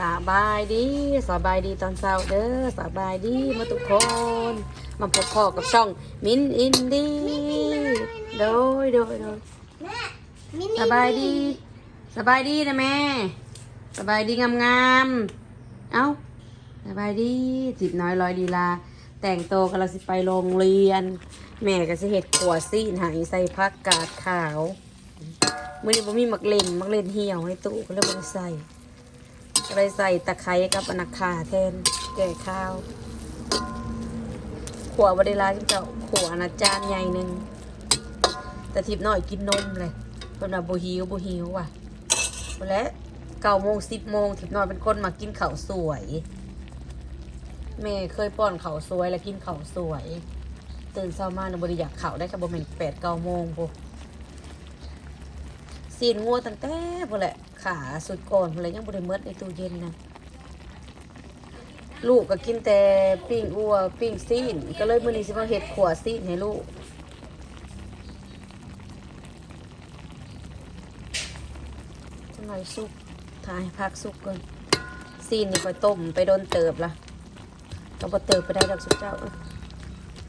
สบายดีสบายดีตอนเช้าเด้อสบายดีมาทุกคน มาพบพ่อกับช่องมินอินดี้โดยโดยโดยแม่มินิสบายดี สบายดีนะแม่ สบายดีงามงามๆเอ้าสบายดีจิบน้อยลอยดีลา แต่งโตวกำลังสิไปโรงเรียน แม่ก็สิเห็ดขัวซีนหายใส่พักกาดขาวมื่อนี้ผมมีมักเล่นมักเล่นเหี่ยวในตู้ก็เลยบ่ได้ใส่ก็ เลยใส่ตะไคร้กับอนาคาแทนแก่ข้าวขัวบไดิลาที่เจ้าขัวนะจานใหญ่หนึ่งแต่ทิพน้อยกินนมเลยเพิ่นว่าบ่หิวบ่หิวว่ะและเก้าโมงสิบโมงทิพน้อยเป็นคนมากินข้าวสวยแม่เคยป้อนข้าวสวยแล้วกินข้าวสวย ตื่นเช้ามาเนี่ยบริอยากข้าวได้กับบ่แม่นแปดเก้าโมงพวสีนงัวตั้งแต่พอแหละ ขาสุดก่อนอแหละยังบริเมิดในตู้เย็นนะลูกก็กินแต่ปิ้งอัวปิ้งซีน ก็เลยมื้อนี้สิมาเฮ็ดขัวซีนให้ลูกจังหน่อยสุกทายพักสุกก่อนซีนนี่ก็ต้มไปโดนเติบละก็บ่เติบไปได้ดอกสุกเจ้า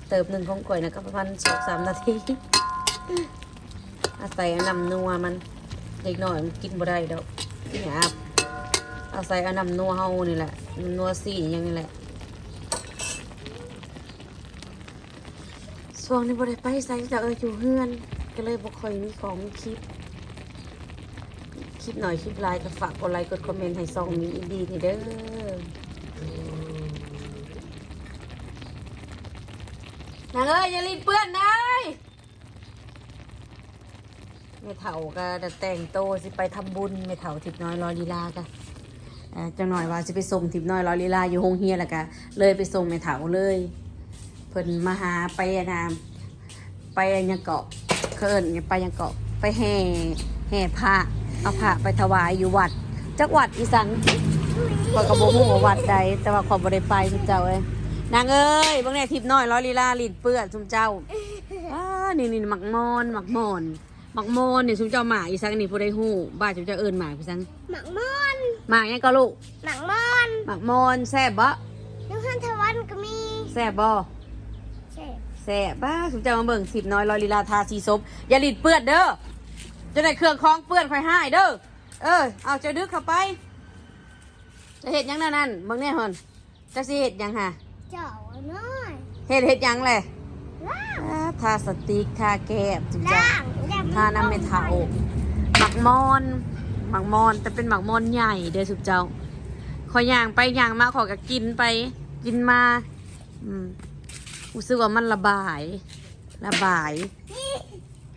เติบหนึ่งของก่อยนะก็ประมาณสองสามนาทีอาศัยน้ำนัวมัน เด็กหน่อยมันกินบ่ได้ดอกหยาบอาศัยเอาน้ำนัวเฮานี่แหละน้ำนัวสีอย่างนี้แหละช่วงนี้บ่ได้ไปใส่จากเอออยู่เฮือนก็เลยบ่ค่อยมีของมีคลิปคลิปหน่อยคลิปไลน์ก็ฝากกดไลค์กดคอมเมนต์ให้ซองมีอินดีนี่เด้อนางเอ้ยอย่ารีบเปื้อนนาย ม่เฒ่าก็แต่งโตสิไปทำบุญแม่เฒ่าทิพน้อยรอยลีลากันเจังหน่อยว่าสิไปส่งทิพน้อยรอยลีลาอยู่โรงเฮียนแล้วก็เลยไปส่งแม่เฒ่าเลย เพิ่นมาหาไปอะนามไปยังเกาะเคินไปยังเกาะไปแห่แห่พระเอาพระไปถวายอยู่วัดจักวัดอีสังขอยก็บ่ฮู้ว่าวัดใดแต่ว่าขอบ่ได้ไปซุมเจ้าเอ้ยนางเอ้ยบิ่งแน่ทิพน้อยรอยลีลาลิ้นเปื้อนซุมเจ้าอ้านี่นี่หมักมอนหมักมอน หมักโมนเนี่ยชุมเจ้าหมาอีสังนี่ผู้ได้หู้บ้านชุมเจ้าเอิญหมาพี่สังหมักมอนหมาเนี่ยงก็ลูกหมักมอนหมักโมนแซ่บบ่ยูฮันทวันก็มีแซ่บบ่ใช่แซ่บบ้าชุมเจ้ามาเบิ่งสิบน้อยลอยลีลาทาสีซบอย่าลิดเปื้อนเด้อจะได้เครื่องคล้องเปื้อนค่อยให้เด้อเออเอาเจะดึกเข้าไป จะเห็ดหยังนั่นนั่นเบิ่งเนี่ยเฮินจะสิเห็ดหยังฮะเจ้าน้อยเห็ดเห็ดหยังแหละล่างอ่า ทาสติกทาแก้มจุมเจ้าล่างแล้วทาน้ำเมทาโอกหมักมอนหมักมอน แต่เป็นหมักมอนใหญ่เด้อสุดเจ้า ขอย่างไปย่างมาขอก็กินไป กินมาอืมรู้สึกว่ามันระบาย ระบาย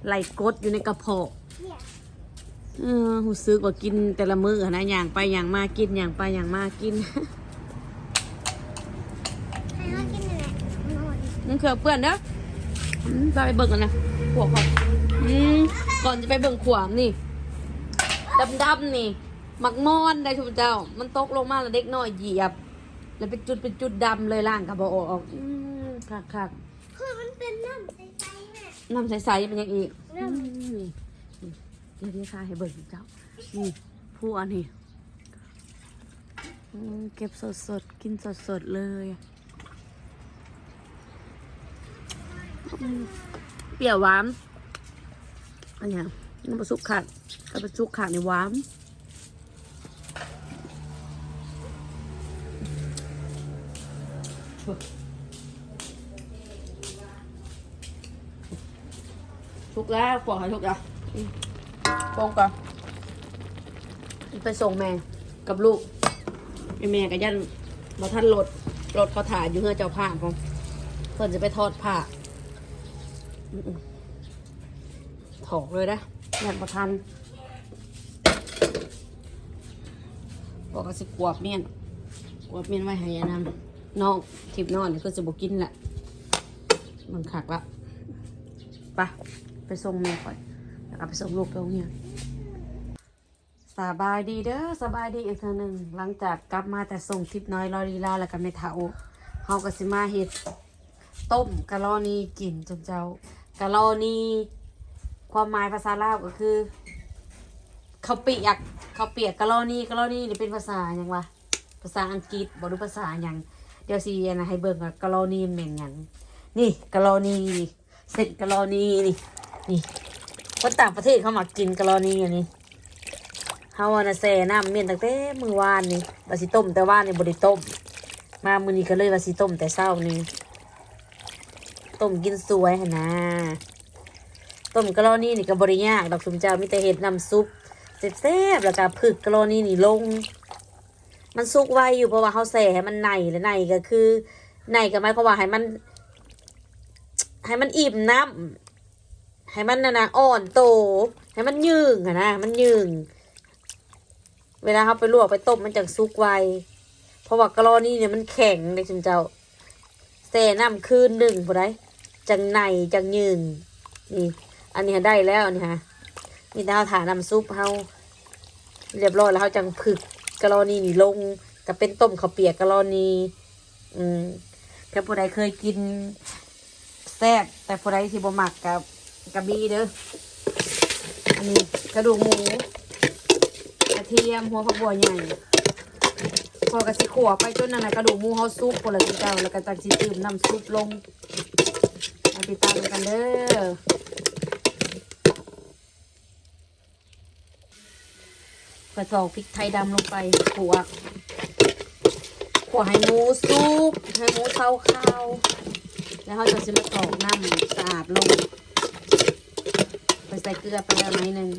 ไหลกดอยู่ในกระเพาะเนี่ยเออรู้สึกว่ากินแต่ละมื้อนะย่างไปย่างมากินย่างไปย่างมากินให้เขากินอะไรนอนนั่นคือเพื่อนเด้อ อืมไปเบิ่งกันนะขวบก่อนอืมก่อนจะไปเบิ่งขวามนี่ดำๆนี่หมักมอนได้ทุกเจ้า มันตกลงมาแล้วเด็กน้อยเหยียบ แล้วเป็นจุดเป็นจุดดำเลยล่างกับบออกอืมคักคักคือมันเป็นน้ำใสๆแม่ๆน้ำใสๆเป็นยังอีกน้ำอืมเดี๋ยวเดี๋ยวทายให้เบิ่งเจ้านี่ผู้อันนี้อืมเก็บสดๆ กินสดๆ เลยอืม เปรี้ยวหวานอันเนี้ยน้ำปลาซุกขาดกับปลาซุกขาดในหวานทุกแล้วปอกให้ทุกแล้วอืมปองก่อนไปส่งแม่กับลูกไอแม่กับยันมาท่านรถรถเขาถ่ายอยู่เฮือเจ้าผ้าของเพิ่นจะไปทอดผ้าอืมๆ ถอกเลยนะยันประทันบอกว่าสิกวบเมียนกวบเมียนไว้ให้ยายนำน้องทิพนอนนี่ก็จะบอกกินแหละมันขักละไปไปส่งแม่ก่อนแล้วก็ไปส่งลูกไปโรงเรียนสบายดีเด้อสบายดีอีกเทีหนึ่งหลังจากกลับมาแต่ส่งทิพน้อยลอลีลาแล้วก็ไม่เท่าเฮาก็สิมาเฮ็ดต้มกะลอนีกินจนเจ้า กะลอนีความหมายภาษาลาวก็คือเขาเปียกเขาเปียกกะลอนีกะลอนีนี่เป็นภาษาหยังวะภาษาอังกฤษบ่รู้ภาษาหยังเดี๋ยวสินนะให้เบิ่งว่ากะลอนี่แม่นหยังนี่กะลอนีเส้นกะลอนีนี่นี่คนต่างประเทศเขามักกินกะลอนี่อันนี้เฮาอะนะแซ่น้ำเมียนตั้งแต่มื้อวานนี่ว่าสิต้มแต่ว่านนี่บ่ได้ต้มมามื้อนี้ก็เลยว่าสิต้มแต่เช้านี่ ต้มกินสวยหนะต้มกะลอนี่นี่ก็บริยากดอกสุมเจ้ามีแต่เห็ดน้ำซุปแซ่บๆแล้วก็ผึกกะลอนี่นี่ลง มันสุกไวอยู่เพราะว่าเขาใส่ให้มันในและในก็คือในก็หมายความว่าให้มัน ให้มันอิ่มน้ำให้มันนะนะอ่อนโต ให้มันยืงอะนะมันยืงเวลาเขาไปลวกไปต้มมันจังสุกไวเพราะว่ากะลอนี่เนี่ยมันแข็งเลยสุมเจ้าแส่น้ำคืนหนึ่งพอได้ จังในจังยืงนี่อันนี้ได้แล้วนี่ฮะมีดาวถาน้ำซุปเฮาเรียบร้อยแล้วเฮาจังผึกกะลอนีนี่ลงก็เป็นต้มข้าวเปียกกะลอนีอืมถ้าผู้ใดเคยกินแซ่บแต่ผู้ใดที่บ่มักกับกับบีเด้ออันนี้กระดูกหมูกระเทียมหัวผักบัวใหญ่พอกระสิขัวไปจนนั่นนะกระดูกหมูเฮาซุปพอละเจ้าแล้วก็จังสิตื่มน้ำซุปลง มาติดตามกันเด้อกระสอกพริกไทยดำลงไปขัวขัวให้หมูซุปให้หมูเศร้าข้าว แล้วเขาจะซื้อมาตอกน้ำสะอาดลง ไปใส่เกลือไปแล้วหน่อยหนึ่ง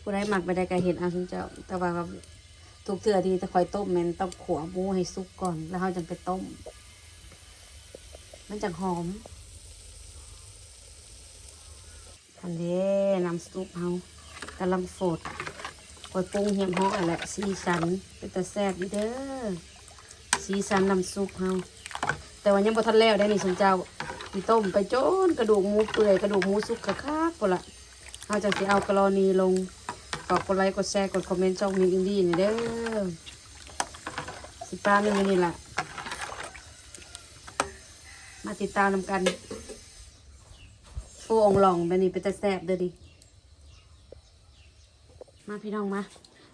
ผู้ได้หมักไปได้กระเห็ดเอาคุณเจ้าแต่ว่า ทุกเทื่อที่จะคอยต้มแมันต้องขัวหมูให้สุกก่อน แล้วเขาจะไปต้ม มันจะหอมอันนี้น้ำซุปเฮากำลังฝดคอยปรุงเฮียมฮ้อแหละสีสัน เป็นตะแซ่บดีเด้อสีสันน้ำซุปเฮาแต่ว่ายังบ่ทันแล้วได้นี่สมเจ้าที่ต้มไปโจนกระดูกหมูเปื่อยกระดูกหมูสุกคักๆพุ่นละเฮาจะสิเอากะลอนีลง ฝากกดไลค์กดแชร์กดคอมเมนต์ช่องมินอินดี้นี่เด้อสิป้าหนึ่งนี่แหละมาติดตามนำกันโอ้องหลองแบบนี้เป็นแต่แสบเด้อดิมาพี่น้องมา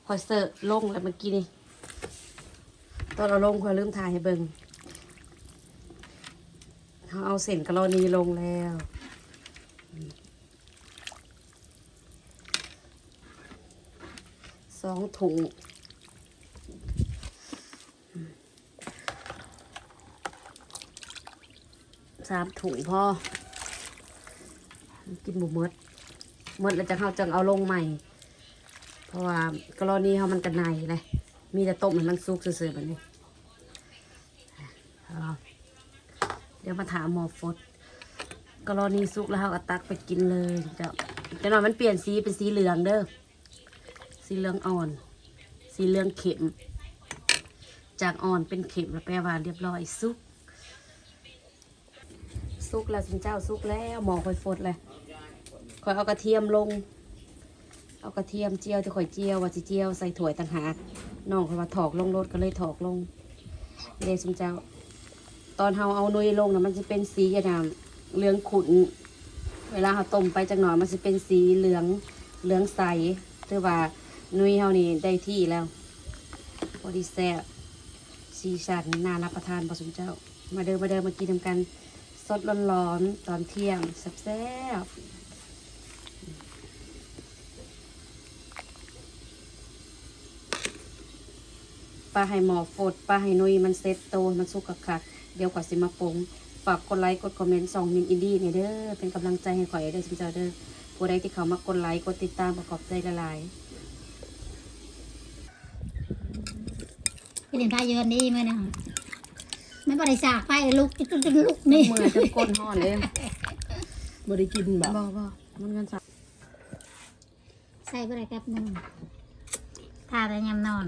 คอยเสิร์ฟลงแล้วเมื่อกี้นี่ตอนเราลงคอยลืมถ่ายให้เบิ่งเขาเอาเส้นกะโลนีลงแล้ว สองถุงสามถุงพอ กินหมูมดมดแล้วจะเขาจังเอาลงใหม่ เพราะว่ากรณีเขามันกันในเลยมีแต่ต้มให้มันสุกซื่อๆแบบนี้เดี๋ยวมาถามหมอฟดกรณีสุกแล้วเขาก็ตักไปกินเลยจ้าจะหน่อยมันเปลี่ยนสีเป็นสีเหลืองเด้อ สีเหลืองอ่อน สีเหลืองเข็ม จากอ่อนเป็นเข็มแล้วแปลว่าเรียบร้อยสุกสุกแล้วสินเจ้าสุกแล้วหมอคอยฟดเลยคอยเอากระเทียมลง เอากระเทียมเจียวที่ข่อยเจียวว่าสิเจียวใส่ถ้วต่างหากน้องคอยว่าถอกลงรถก็เลยถอกลงเดสินเจ้า ตอนเฮาเอานุยลงนะมันจะเป็นสีกระดำเหลืองขุ่นเวลาเฮาต้มไปจังหน่อยมันจะเป็นสีเหลืองเหลืองใสถือว่า นุ้ยเฮานี่ได้ที่แล้วพอดีแซ่บสีสันน่ารับประทานพอสมเจ้า มาเดินมาเดินมากินทำกันสดร้อนๆตอนเที่ยงแซ่บปลาให้หมอฟดปลาให้นุยมันเซ็ตโตมันสุกคักเดี๋ยวกว่าสิมาปงฝากกดไลค์กดคอมเมนต์สองมินอินดี้เนี่ยเด้อเป็นกำลังใจให้ข่อยเด้อสิเจ้าเด้อผู้ใดที่เขามากดไลค์กดติดตามประกอบใจละลาย พี่เล่นพายเยินนี่มั้ยนะไม่บริจาคไปลุกจุดจุดลุกนี่มือจนก้นห่อนเลยบริกินแบบบ่บ่มันกันสักใส่บริแป๊บหนึงทาแต่ยำนอน